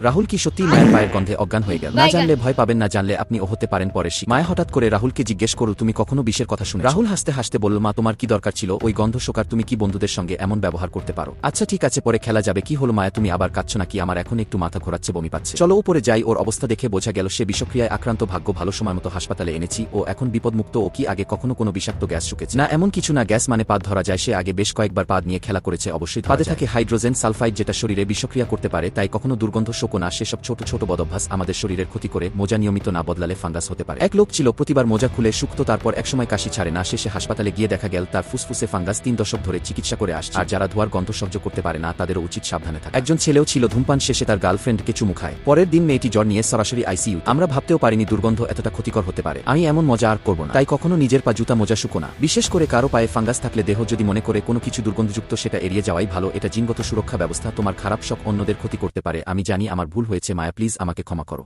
রাহুল কি সত্যি মায়ের পায়ের গন্ধে অজ্ঞান হয়ে গেল? না জানলে ভয় পাবেন না জানলে আপনি ও হতে পারেন পরে মায়া হঠাৎ করে রাহুলকে জিজ্ঞেস করো তুমি কখনো বিষের কথা শুনে রাহুল হাসতে হাসতে বলল মা তোমার কি দরকার ছিল? ওই গন্ধ শোকার তুমি কি বন্ধুদের সঙ্গে এমন ব্যবহার করতে পারো? আচ্ছা ঠিক আছে পরে খেলা যাবে। কি হলো মায়া? তুমি আবার কাচ্ছ নাকি? আমার এখন একটু মাথা ঘোরাচ্ছে বমি পাচ্ছে। চলো উপরে যাই। ওর অবস্থা দেখে বোঝা গেল সে বিষক্রিয়ায় আক্রান্ত ভাগ্য ভালো সময় মতো হাসপাতালে এনেছি। ও এখন বিপদমুক্ত ও কি আগে কখনো কোনো বিষাক্ত গ্যাস শুকেছে? না এমন কিছু না গ্যাস মানে পাদ ধরা যায়। সে আগে বেশ কয়েকবার পাদ নিয়ে খেলা করেছে অবশ্যই পাদে থাকে হাইড্রোজেন সালফাইড যেটা শরীরে বিষক্রিয়া করতে পারে তাই কখনো দুর্গন্ধ শোকো না সেসব ছোট ছোট বদভ্যাস আমাদের শরীরের ক্ষতি করে মোজা নিয়মিত না বদলালে ফাঙ্গাস হতে পারে। এক লোক ছিল প্রতিবার মোজা খুলে শুক্ত তারপর একসময় কাশি ছাড়ে না, শেষে হাসপাতালে গিয়ে দেখা গেল তার ফুসফুসে ফাঙ্গাস তিন দশক ধরে চিকিৎসা করে আসছে। আর যারা ধোয়ার গন্ধ সহ্য করতে পারে না, তাদেরও উচিত সাবধানে থাকে। একজন ছেলেও ছিল ধূমপান, শেষে তার গার্লফ্রেন্ডকে চুমু খায়। পরের দিন মেয়েটি জ্বর নিয়ে সরাসরি আইসিইউ আমরা ভাবতেও পারিনি দুর্গন্ধ এতটা ক্ষতিকর হতে পারে। আমি এমন মজা আর করব না। তাই কখনো নিজের পা জুতা, মোজা, শুকো না। বিশেষ করে কারও পায়ে ফাঙ্গাস থাকলে দেহ যদি মনে করে কোনো কিছু দুর্গন্ধযুক্ত সেটা এড়িয়ে যাওয়াই ভালো, এটা জিনগত সুরক্ষা ব্যবস্থা, তোমার খারাপ শখ অন্যদের ক্ষতি করতে পারে, আমি জানি আমার ভুল হয়েছে মায়া প্লিজ আমাকে ক্ষমা করো।